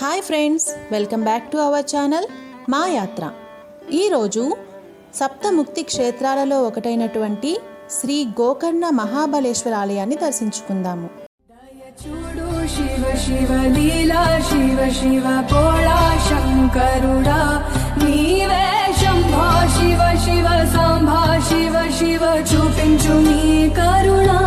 Hi friends welcome back to our channel మా యాత్ర. ఈరోజు సప్తముక్తి క్షేత్రాలలో ఒకటైనటువంటి శ్రీ గోకర్ణ మహాబలేశ్వర ఆలయాన్ని దర్శించుకుందాము. చూడు శివ శివ లీలా శివ శివ పోళా శంకరుడా నీవే శంభా శివ శివ సాంబా శివ శివ చూపించు నీ కరుణా.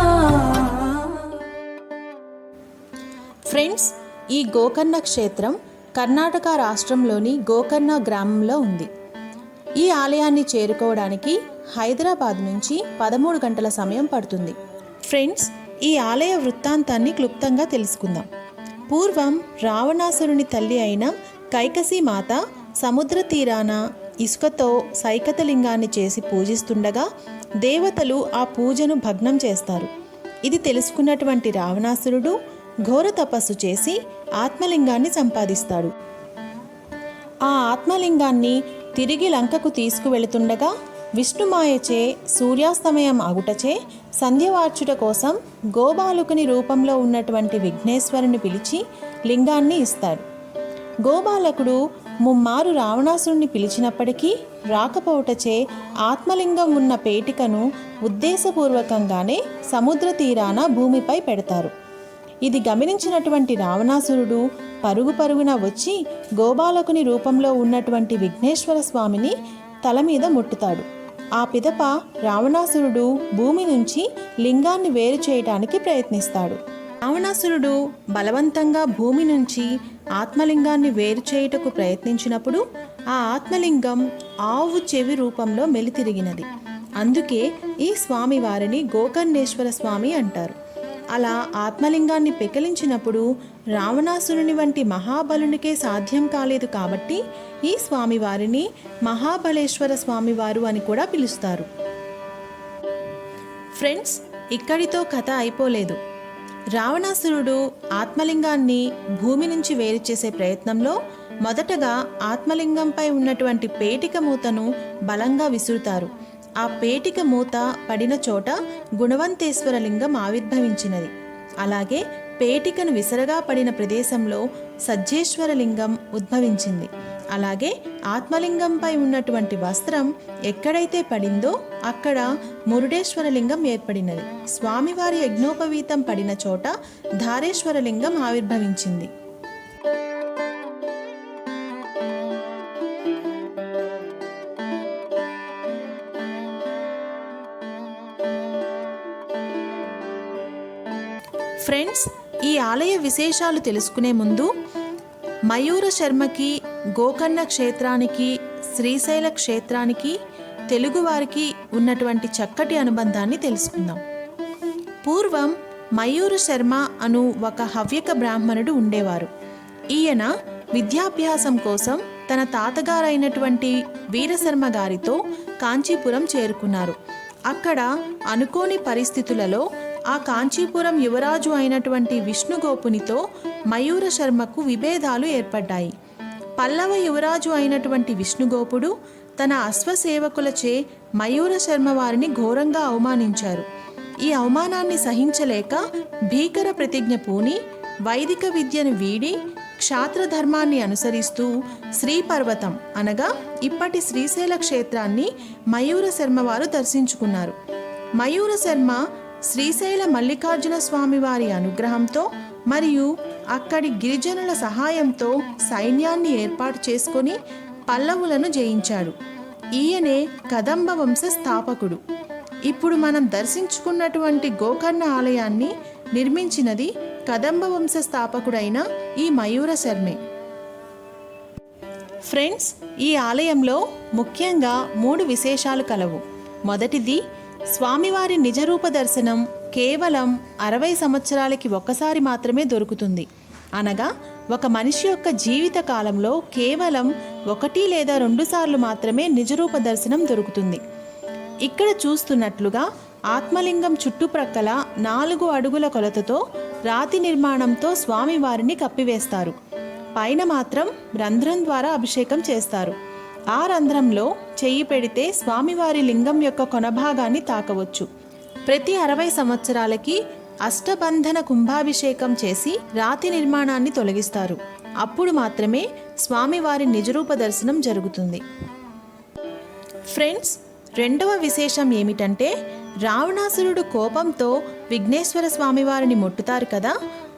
ఈ గోకర్ణ క్షేత్రం కర్ణాటక రాష్ట్రంలోని గోకర్ణ గ్రామంలో ఉంది. ఈ ఆలయాన్ని చేరుకోవడానికి హైదరాబాద్ నుంచి పదమూడు గంటల సమయం పడుతుంది. ఫ్రెండ్స్ ఈ ఆలయ వృత్తాంతాన్ని క్లుప్తంగా తెలుసుకుందాం. పూర్వం రావణాసురుని తల్లి అయిన కైకసి మాత సముద్ర తీరాన ఇసుకతో సైకతలింగాన్ని చేసి పూజిస్తుండగా దేవతలు ఆ పూజను భగ్నం చేస్తారు. ఇది తెలుసుకున్నటువంటి రావణాసురుడు ఘోర తపస్సు చేసి ఆత్మలింగాన్ని సంపాదిస్తాడు. ఆ ఆత్మలింగాన్ని తిరిగి లంకకు తీసుకువెళుతుండగా విష్ణుమాయచే సూర్యాస్తమయం ఆగుటచే సంధ్యవార్చుట కోసం గోబాలుకుని రూపంలో ఉన్నటువంటి విఘ్నేశ్వరుని పిలిచి లింగాన్ని ఇస్తాడు. గోబాలకుడు ముమ్మారు రావణాసురుణ్ణి పిలిచినప్పటికీ రాకపోవటచే ఆత్మలింగం ఉన్న పేటికను ఉద్దేశపూర్వకంగానే సముద్ర తీరాన భూమిపై పెడతారు. ఇది గమనించినటువంటి రావణాసురుడు పరుగు పరుగున వచ్చి గోబాలకుని రూపంలో ఉన్నటువంటి విఘ్నేశ్వర స్వామిని తల మీద ముట్టుతాడు. ఆ పిదప రావణాసురుడు భూమి నుంచి లింగాన్ని వేరు చేయటానికి ప్రయత్నిస్తాడు. రావణాసురుడు బలవంతంగా భూమి నుంచి ఆత్మలింగాన్ని వేరు చేయుటకు ప్రయత్నించినప్పుడు ఆ ఆత్మలింగం ఆవు చెవి రూపంలో మెలితిరిగినది. అందుకే ఈ స్వామి వారిని గోకర్ణేశ్వర స్వామి అంటారు. అలా ఆత్మలింగాన్ని పెకిలించినప్పుడు రావణాసురుని వంటి మహాబలునికే సాధ్యం కాలేదు కాబట్టి ఈ స్వామివారిని మహాబలేశ్వర స్వామివారు అని కూడా పిలుస్తారు. ఫ్రెండ్స్ ఇక్కడితో కథ అయిపోలేదు. రావణాసురుడు ఆత్మలింగాన్ని భూమి నుంచి వేరు చేసే ప్రయత్నంలో మొదటగా ఆత్మలింగంపై ఉన్నటువంటి పేటిక మూతను బలంగా విసురుతారు. ఆ పేటిక మూత పడిన చోట గుణవంతేశ్వరలింగం ఆవిర్భవించినది. అలాగే పేటికను విసరగా పడిన ప్రదేశంలో సజ్జేశ్వరలింగం ఉద్భవించింది. అలాగే ఆత్మలింగంపై ఉన్నటువంటి వస్త్రం ఎక్కడైతే పడిందో అక్కడ మురుడేశ్వరలింగం ఏర్పడినది. స్వామివారి యజ్ఞోపవీతం పడిన చోట ధారేశ్వరలింగం ఆవిర్భవించింది. ఫ్రెండ్స్ ఈ ఆలయ విశేషాలు తెలుసుకునే ముందు మయూర శర్మకి గోకర్ణ క్షేత్రానికి శ్రీశైల క్షేత్రానికి తెలుగువారికి ఉన్నటువంటి చక్కటి అనుబంధాన్ని తెలుసుకుందాం. పూర్వం మయూర శర్మ అను ఒక హవ్యక బ్రాహ్మణుడు ఉండేవారు. ఈయన విద్యాభ్యాసం కోసం తన తాతగారైనటువంటి వీరశర్మ గారితో కాంచీపురం చేరుకున్నారు. అక్కడ అనుకోని పరిస్థితులలో ఆ కాంచీపురం యువరాజు అయినటువంటి విష్ణుగోపునితో మయూర శర్మకు విభేదాలు ఏర్పడ్డాయి. పల్లవ యువరాజు అయినటువంటి విష్ణుగోపుడు తన అశ్వసేవకులచే మయూర శర్మ వారిని ఘోరంగా అవమానించారు. ఈ అవమానాన్ని సహించలేక భీకర ప్రతిజ్ఞ పూని వైదిక విద్యను వీడి క్షాత్రధర్మాన్ని అనుసరిస్తూ శ్రీపర్వతం అనగా ఇప్పటి శ్రీశైల క్షేత్రాన్ని మయూర శర్మ వారు దర్శించుకున్నారు. మయూర శర్మ శ్రీశైల మల్లికార్జున స్వామి వారి అనుగ్రహంతో మరియు అక్కడి గిరిజనుల సహాయంతో సైన్యాన్ని ఏర్పాటు చేసుకొని పల్లవులను జయించాడు. ఈయనే కదంబ వంశ స్థాపకుడు. ఇప్పుడు మనం దర్శించుకున్నటువంటి గోకర్ణ ఆలయాన్ని నిర్మించినది కదంబ వంశ స్థాపకుడైన ఈ మయూర శర్మే. ఫ్రెండ్స్ ఈ ఆలయంలో ముఖ్యంగా మూడు విశేషాలు కలవు. మొదటిది స్వామివారి నిజరూప దర్శనం కేవలం అరవై సంవత్సరాలకి ఒక్కసారి మాత్రమే దొరుకుతుంది. అనగా ఒక మనిషి యొక్క జీవిత కాలంలో కేవలం ఒకటి లేదా రెండు సార్లు మాత్రమే నిజరూప దర్శనం దొరుకుతుంది. ఇక్కడ చూస్తున్నట్లుగా ఆత్మలింగం చుట్టుప్రక్కల నాలుగు అడుగుల కొలతతో రాతి నిర్మాణంతో స్వామివారిని కప్పివేస్తారు. పైన మాత్రం రంధ్రం ద్వారా అభిషేకం చేస్తారు. ఆ రంధ్రంలో చెయ్యి పెడితే స్వామివారి లింగం యొక్క కొనభాగాన్ని తాకవచ్చు. ప్రతి అరవై సంవత్సరాలకి అష్టబంధన కుంభాభిషేకం చేసి రాతి నిర్మాణాన్ని తొలగిస్తారు. అప్పుడు మాత్రమే స్వామివారి నిజరూప దర్శనం జరుగుతుంది. ఫ్రెండ్స్ రెండవ విశేషం ఏమిటంటే రావణాసురుడు కోపంతో విఘ్నేశ్వర స్వామివారిని మొట్టుతారు కదా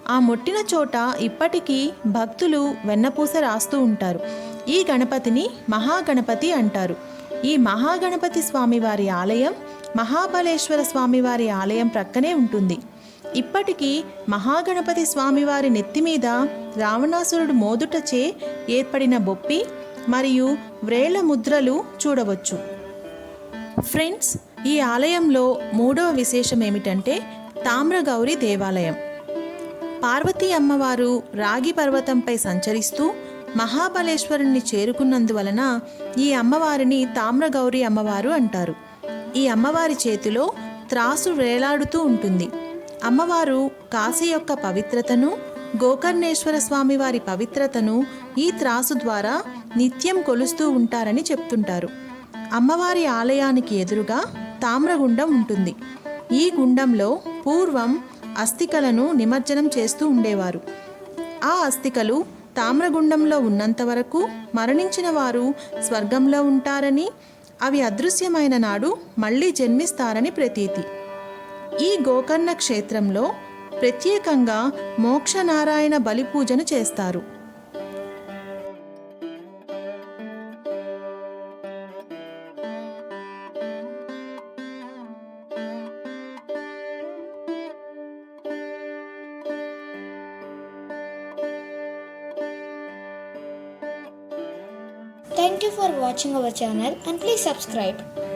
ఆ మొట్టిన చోట ఇప్పటికీ భక్తులు వెన్నపూస రాస్తూ ఉంటారు. ఈ గణపతిని మహాగణపతి అంటారు. ఈ మహాగణపతి స్వామివారి ఆలయం మహాబలేశ్వర స్వామివారి ఆలయం ప్రక్కనే ఉంటుంది. ఇప్పటికీ మహాగణపతి స్వామివారి నెత్తి మీద రావణాసురుడు మోదుటచే ఏర్పడిన బొప్పి మరియు వ్రేళ్ళ ముద్రలు చూడవచ్చు. ఫ్రెండ్స్ ఈ ఆలయంలో మూడవ విశేషం ఏమిటంటే తామ్రగౌరి దేవాలయం. పార్వతీ అమ్మవారు రాగి పర్వతంపై సంచరిస్తూ మహాబలేశ్వరుణ్ణి చేరుకున్నందువలన ఈ అమ్మవారిని తామ్రగౌరి అమ్మవారు అంటారు. ఈ అమ్మవారి చేతిలో త్రాసు వేలాడుతూ ఉంటుంది. అమ్మవారు కాశీ యొక్క పవిత్రతను గోకర్ణేశ్వర స్వామి వారి పవిత్రతను ఈ త్రాసు ద్వారా నిత్యం కొలుస్తూ ఉంటారని చెప్తుంటారు. అమ్మవారి ఆలయానికి ఎదురుగా తామ్రగుండం ఉంటుంది. ఈ గుండంలో పూర్వం అస్థికలను నిమజ్జనం చేస్తూ ఉండేవారు. ఆ అస్థికలు తామ్రగుండంలో ఉన్నంత వరకు మరణించిన వారు స్వర్గంలో ఉంటారని అవి అదృశ్యమైన నాడు మళ్ళీ జన్మిస్తారని ప్రతీతి. ఈ గోకర్ణ క్షేత్రంలో ప్రత్యేకంగా మోక్షనారాయణ బలి పూజను చేస్తారు. Thank you for watching our channel and please subscribe.